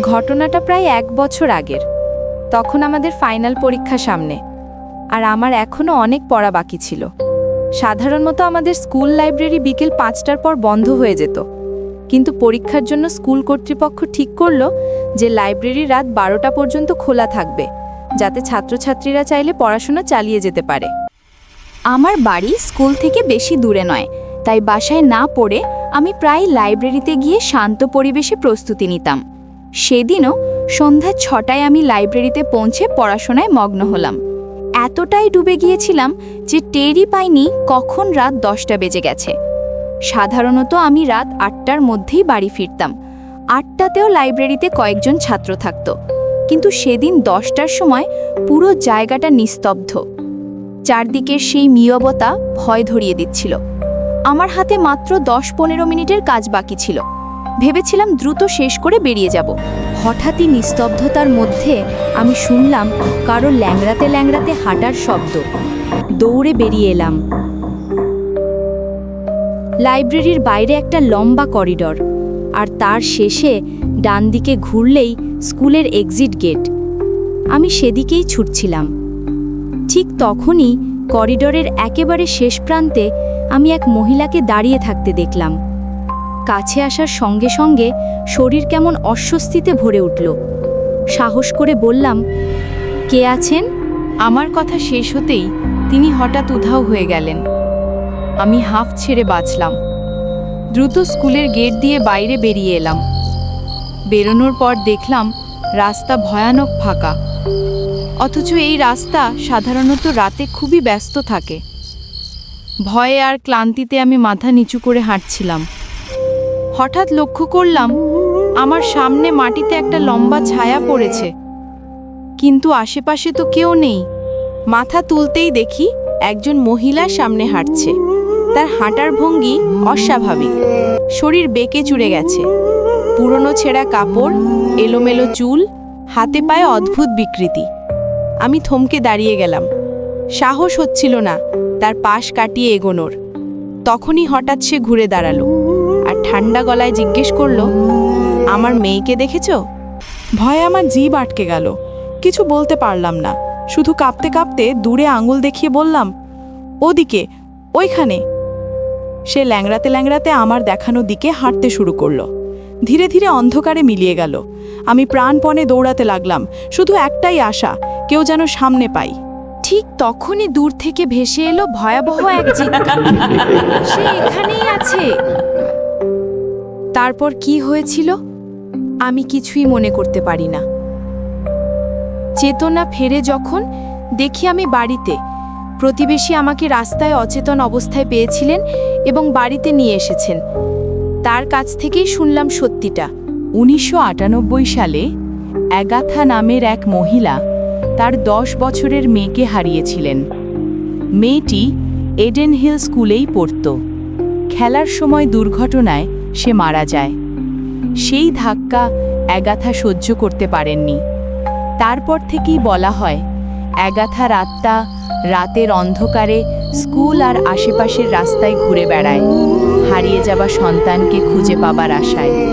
ঘটনাটা প্রায় এক বছর আগের। তখন আমাদের ফাইনাল পরীক্ষা সামনে। আর আমার এখনও অনেক পড়া বাকি ছিল। সাধারণত আমাদের স্কুল লাইব্রেরি বিকেল পাঁচটার পর বন্ধ হয়ে যেত। কিন্তু পরীক্ষার জন্য স্কুল কর্তৃপক্ষ ঠিক করল যে লাইব্রেরি রাত বারোটা পর্যন্ত খোলা থাকবে, যাতে ছাত্রছাত্রীরা চাইলে পড়াশোনা চালিয়ে যেতে পারে। আমার বাড়ি স্কুল থেকে বেশি দূরে নয়, তাই বাসায় না পড়ে আমি প্রায় লাইব্রেরিতে গিয়ে শান্ত পরিবেশে প্রস্তুতি নিতাম। সেদিনও সন্ধ্যা ছটায় আমি লাইব্রেরিতে পৌঁছে পড়াশোনায় মগ্ন হলাম। এতটাই ডুবে গিয়েছিলাম যে টেরই পাইনি কখন রাত দশটা বেজে গেছে। সাধারণত আমি রাত আটটার মধ্যেই বাড়ি ফিরতাম। আটটাতেও লাইব্রেরিতে কয়েকজন ছাত্র থাকত। কিন্তু সেদিন দশটার সময় পুরো জায়গাটা নিস্তব্ধ। চারদিকের সেই মিয়বতা ভয় ধরিয়ে দিচ্ছিল। আমার হাতে মাত্র দশ পনেরো মিনিটের কাজ বাকি ছিল। ভেবেছিলাম দ্রুত শেষ করে বেরিয়ে যাব। হঠাৎই নিস্তব্ধতার মধ্যে আমি শুনলাম কারও ল্যাংড়াতে ল্যাংড়াতে হাঁটার শব্দ। দৌড়ে বেরিয়ে এলাম। লাইব্রেরির বাইরে একটা লম্বা করিডর, আর তার শেষে ডান দিকে ঘুরলেই স্কুলের এক্সিট গেট। আমি সেদিকেই ছুটছিলাম। ঠিক তখনই করিডরের একেবারে শেষ প্রান্তে আমি এক মহিলাকে দাঁড়িয়ে থাকতে দেখলাম। কাছে আসার সঙ্গে সঙ্গে শরীর কেমন অস্বস্তিতে ভরে উঠল। সাহস করে বললাম, কে আছেন? আমার কথা শেষ হতেই তিনি হঠাৎ উধাও হয়ে গেলেন। আমি হাফ ছেড়ে বাঁচলাম। দ্রুত স্কুলের গেট দিয়ে বাইরে বেরিয়ে এলাম। বেরোনোর পর দেখলাম রাস্তা ভয়ানক ফাঁকা। অথচ এই রাস্তা সাধারণত রাতে খুবই ব্যস্ত থাকে। ভয়ে আর ক্লান্তিতে আমি মাথা নিচু করে হাঁটছিলাম। হঠাৎ লক্ষ্য করলাম, আমার সামনে মাটিতে একটা লম্বা ছায়া পড়েছে। কিন্তু আশেপাশে তো কেউ নেই। মাথা তুলতেই দেখি একজন মহিলা সামনে হাঁটছে। তার হাঁটার ভঙ্গি অস্বাভাবিক। শরীর বেঁকে চুড়ে গেছে। পুরনো ছেঁড়া কাপড়, এলোমেলো চুল, হাতে পায়ে অদ্ভুত বিকৃতি। আমি থমকে দাঁড়িয়ে গেলাম। সাহস হচ্ছিল না তার পাশ কাটিয়ে এগোনোর। তখনই হঠাৎ সে ঘুরে দাঁড়াল। ঠান্ডা গলায় জিজ্ঞেস করল, আমার মেয়েকে দেখেছ? ভয়ে আমার জিভ আটকে গেল। কিছু বলতে পারলাম না। শুধু কাঁপতে কাঁপতে দূরে আঙুল দেখিয়ে বললাম, ওদিকে, ওইখানে। সে ল্যাংড়াতে ল্যাংড়াতে আমার দেখানো দিকে হাঁটতে শুরু করল। ধীরে ধীরে অন্ধকারে মিলিয়ে গেল। আমি প্রাণপণে দৌড়াতে লাগলাম। শুধু একটাই আশা, কেউ যেন সামনে পাই। ঠিক তখনই দূর থেকে ভেসে এলো ভয়াবহ এক সে এখানেই আছে। তারপর কি হয়েছিল? আমি কিছুই মনে করতে পারি না। চেতনা ফেরে যখন দেখি আমি বাড়িতে, প্রতিবেশী আমাকে রাস্তায় অচেতন অবস্থায় পেয়েছিলেন এবং বাড়িতে নিয়ে এসেছেন। তার কাছ থেকেই শুনলাম সত্যিটা। উনিশশো আটানব্বই সালে অ্যাগাথা নামের এক মহিলা তার দশ বছরের মেয়েকে হারিয়েছিলেন। মেয়েটি এডেন হিল স্কুলেই পড়ত। খেলার সময় দুর্ঘটনায় সে মারা যায়। সেই ধাক্কা অ্যাগাথা সহ্য করতে পারেননি। তারপর থেকেই বলা হয়, অ্যাগাথার রাতটা রাতের অন্ধকারে স্কুল আর আশেপাশের রাস্তায় ঘুরে বেড়ায়। হারিয়ে যাওয়া সন্তানকে খুঁজে পাবার আশায়।